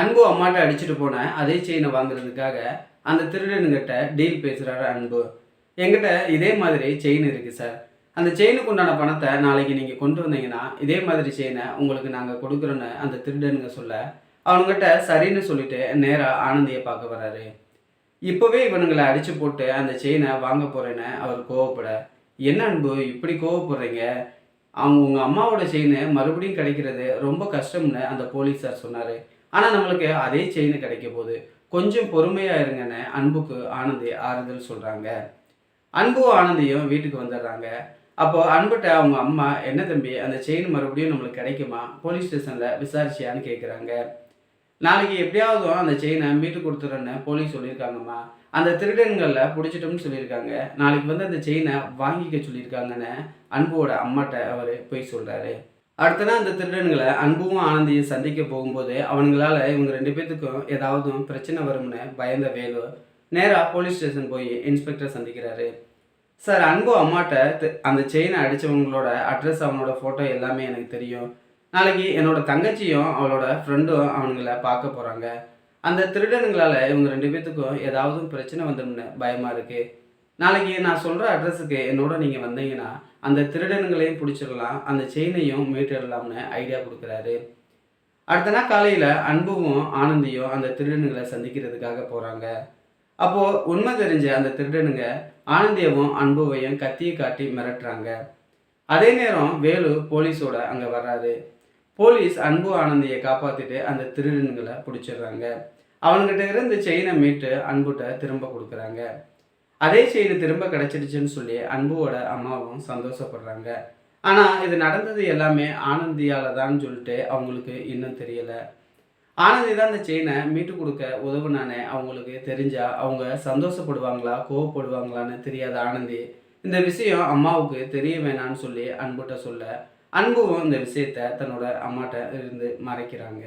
அன்பு அம்மாட்ட அடிச்சுட்டு போன அதே செயினை வாங்குறதுக்காக அந்த திருடனுங்கிட்ட டீல் பேசுகிறாரு அன்பு. எங்கிட்ட இதே மாதிரி செயின் இருக்குது சார் அந்த செயினுக்கு உண்டான பணத்தை நாளைக்கு நீங்கள் கொண்டு வந்தீங்கன்னா இதே மாதிரி செயினை உங்களுக்கு நாங்கள் கொடுக்குறோன்னு அந்த திருடனுங்க சொல்ல அவனுங்கிட்ட சரின்னு சொல்லிட்டு நேராக ஆனந்தியை பார்க்க வராரு. இப்போவே இவனுங்களை அடித்து போட்டு அந்த செயினை வாங்க போகிறேன்னு அவர் கோவப்பட என்ன அன்பு இப்படி கோவப்படுறீங்க? அவங்க உங்கள் அம்மாவோட செயின் மறுபடியும் கிடைக்கிறது ரொம்ப கஷ்டம்னு அந்த போலீஸார் சொன்னார். ஆனால் நம்மளுக்கு அதே செயின் கிடைக்க போகுது. கொஞ்சம் பொறுமையாக இருங்கன்னு அன்புக்கு ஆனந்தி ஆறுதல் சொல்கிறாங்க அன்பும் ஆனந்தியும் வீட்டுக்கு வந்துடுறாங்க. அப்போது அன்புட்ட அவங்க அம்மா என்ன தம்பி அந்த செயின் மறுபடியும் நம்மளுக்கு கிடைக்குமா? போலீஸ் ஸ்டேஷனில் விசாரிச்சியான்னு கேட்குறாங்க நாளைக்கு எப்படியாவது அந்த செயினை மீட்டு கொடுத்துறேன்னு போலீஸ் சொல்லியிருக்காங்கம்மா. அந்த திருடன்களில் பிடிச்சிட்டோம்னு சொல்லியிருக்காங்க. நாளைக்கு வந்து அந்த செயினை வாங்கிக்க சொல்லியிருக்காங்கன்னு அன்புவோட அம்மாட்ட அவர் போய் சொல்கிறாரு அடுத்த அந்த திருடன்களை அன்பும் ஆனந்தியும் சந்திக்க போகும்போது அவங்களால இவங்க ரெண்டு பேர்த்துக்கும் ஏதாவது பிரச்சனை வரும்னு பயந்த வேலு நேராக போலீஸ் ஸ்டேஷன் போய் இன்ஸ்பெக்டர் சந்திக்கிறாரு. சார் அன்பு அம்மாட்ட அந்த செயினை அடித்தவங்களோட அட்ரஸ் அவனோட ஃபோட்டோ எல்லாமே எனக்கு தெரியும். நாளைக்கு என்னோட தங்கச்சியும் அவளோட ஃப்ரெண்டும் அவனுங்கள பார்க்க போகிறாங்க அந்த திருடனுங்களால் இவங்க ரெண்டு பேர்த்துக்கும் ஏதாவது பிரச்சனை வந்துடும்னு பயமாக இருக்குது நாளைக்கு நான் சொல்கிற அட்ரஸுக்கு என்னோட நீங்கள் வந்தீங்கன்னா அந்த திருடனுங்களையும் பிடிச்சிடலாம் அந்த செயினையும் மீட்டிடலாம்னு ஐடியா கொடுக்குறாரு. அடுத்த நாள் காலையில் அன்புவும் ஆனந்தியும் அந்த திருடனுங்களை சந்திக்கிறதுக்காக போகிறாங்க அப்போது உண்மை தெரிஞ்ச அந்த திருடனுங்க ஆனந்தியவும் அன்புவையும் கத்தியை காட்டி மிரட்டுறாங்க. அதே நேரம் வேலு போலீஸோட அங்கே வர்றாரு. போலீஸ் அன்பு ஆனந்தியை காப்பாற்றிட்டு அந்த திருடனுங்களை பிடிச்சிடுறாங்க. அவன்கிட்ட இருந்து செயினை மீட்டு அன்புகிட்ட திரும்ப கொடுக்குறாங்க. அதே செயின் திரும்ப கிடச்சிடுச்சுன்னு சொல்லி அன்புவோட அம்மாவும் சந்தோஷப்படுறாங்க. ஆனால் இது நடந்தது எல்லாமே ஆனந்தியால் தான் சொல்லிட்டு அவங்களுக்கு இன்னும் தெரியலை. ஆனந்தி தான் அந்த செயினை மீட்டு கொடுக்க உதவுனானே அவங்களுக்கு தெரிஞ்சால் அவங்க சந்தோஷப்படுவாங்களா கோவப்படுவாங்களான்னு தெரியாத ஆனந்தி இந்த விஷயம் அம்மாவுக்கு தெரிய வேணாம்னு சொல்லி அன்புகிட்ட சொல்ல அன்புவும் இந்த விஷயத்த தன்னோட அம்மாட்ட இருந்து மறைக்கிறாங்க.